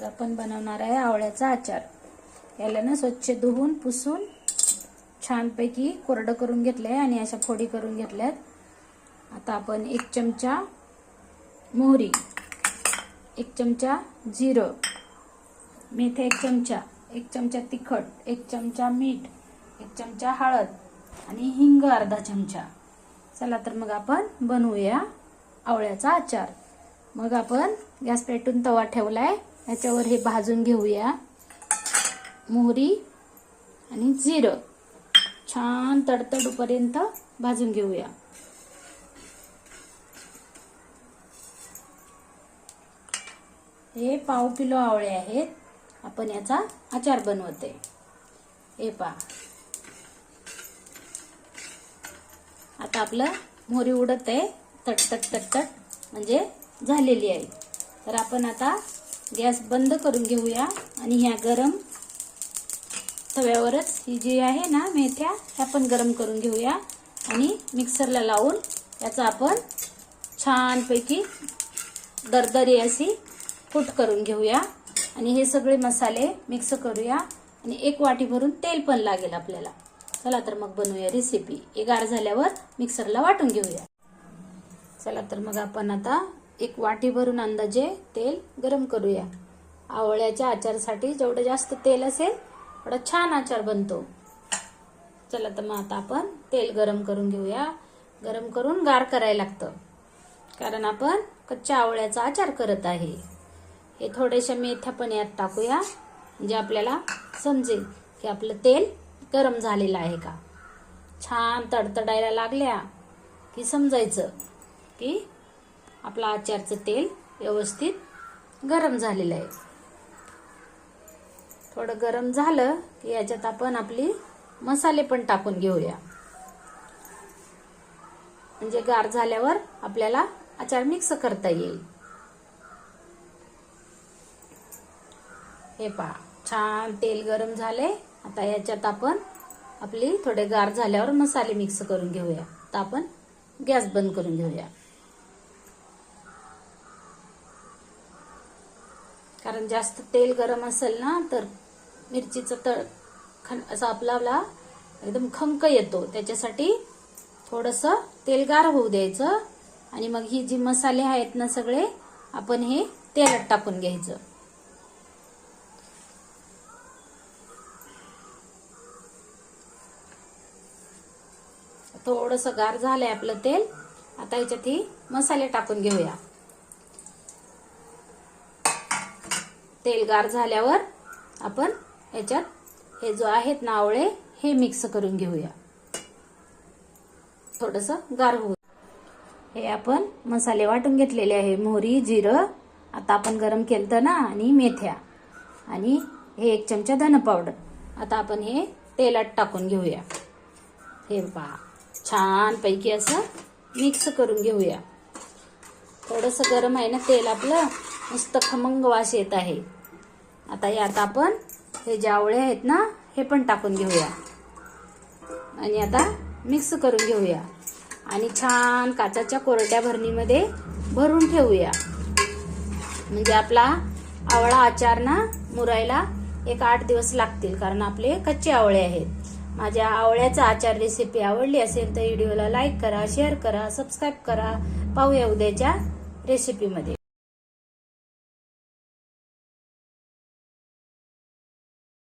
आज आपण बनवणार आहे आवळ्याचा आचार. याला ना स्वच्छ धुवून पुसून छानपैकी कोरडं करून घेतलंय आणि अशा फोडी करून घेतल्यात. आता आपण एक चमचा मोहरी एक चमचा जिरं मेथे एक चमचा एक चमचा तिखट एक चमचा मीठ एक चमचा हळद आणि हिंग अर्धा चमचा. चला तर मग आपण बनवूया आवळ्याचा आचार. मग आपण गॅस पेटून तवा ठेवला आहे ह्याच्यावर हे भाजून घेऊया. मोहरी आणि जिरं. छान तडतडूपर्यंत भाजून घेऊया. हे पाव किलो आवळे आहेत. आपण याचा आचार बनवते. हे पा आता आपलं मोहरी उडत आहे. तटतट तटतट म्हणजे झालेली आहे. तर आपण आता गॅस बंद करून घेऊया. आणि ह्या गरम तव्यावरच ही जी आहे ना मेथ्या ह्या पण गरम करून घेऊया. आणि मिक्सरला लावून याचा आपण छानपैकी दरदरी अशी फूट करून घेऊया. आणि हे सगळे मसाले मिक्स करूया. आणि एक वाटी भरून तेल पण लागेल आपल्याला. चला तर मग बनवूया रेसिपी हे गार झाल्यावर मिक्सरला वाटून घेऊया. चला तर मग आपण आता एक वाटी भरून अंदाजे तेल गरम करूया. आवळ्याच्या आचारसाठी जेवढं जास्त तेल असेल तेवढा छान आचार बनतो. चला तर मग आता आपण तेल गरम करून घेऊया. गरम करून गार करायला लागतं. कारण आपण कच्च्या आवळ्याचा आचार करत आहे. हे थोडेसे मेथ्या पण यात टाकूया. म्हणजे आपल्याला समजेल की आपलं तेल गरम झालेलं आहे का. छान तडतडायला लागल्या की समजायचं की आपला आचारचं तेल व्यवस्थित गरम झालेलं आहे. थोडं गरम झालं की याच्यात आपण आपली मसाले पण टाकून घेऊया. म्हणजे गार झाल्यावर आपल्याला आचार मिक्स करता येईल. हे पहा छान तेल गरम झाले. आता याच्यात आपण आपली थोडे गार झाल्यावर मसाले मिक्स करून घेऊया. तर आपण गॅस बंद करून घेऊया. कारण जास्त तेल गरम असेल ना तर मिरचीचं तळ खन असा आपला आपला एकदम खंक येतो. त्याच्यासाठी थोडंसं तेल गार होऊ द्यायचं. आणि मग ही जी मसाले आहेत ना सगळे आपण हे तेलात टाकून घ्यायचं. थोडंसं गार झालंय आपलं तेल. आता याच्यात ही मसाले टाकून घेऊया. तेल गार झाल्यावर आपण याच्यात हे जो आहेत ना आवळे हे मिक्स करून घेऊया. थोडस गार होऊ. हे आपण मसाले वाटून घेतलेले आहे. मोहरी जिरं आता आपण गरम केलं ना आणि मेथ्या. आणि हे एक चमचा धन पावडर. आता आपण हे तेलात टाकून घेऊया. हे पहा छान पैकी असं मिक्स करून घेऊया. थोडस गरम आहे ना तेल आपलं नुसतं खमंग वास येत आहे. आता यात आपण हे ज्या आवळे आहेत ना हे पण टाकून घेऊया. आणि आता मिक्स करून घेऊया. आणि छान काचाच्या कोरड्या भरणीमध्ये भरून ठेवूया. म्हणजे आपला आवळा आचार ना मुरायला एक आठ दिवस लागतील कारण आपले कच्चे आवळे आहेत. माझ्या आवळ्याचा आचार रेसिपी आवडली असेल तर व्हिडिओला लाईक करा शेअर करा सबस्क्राईब करा. पाहूया उद्याच्या रेसिपीमध्ये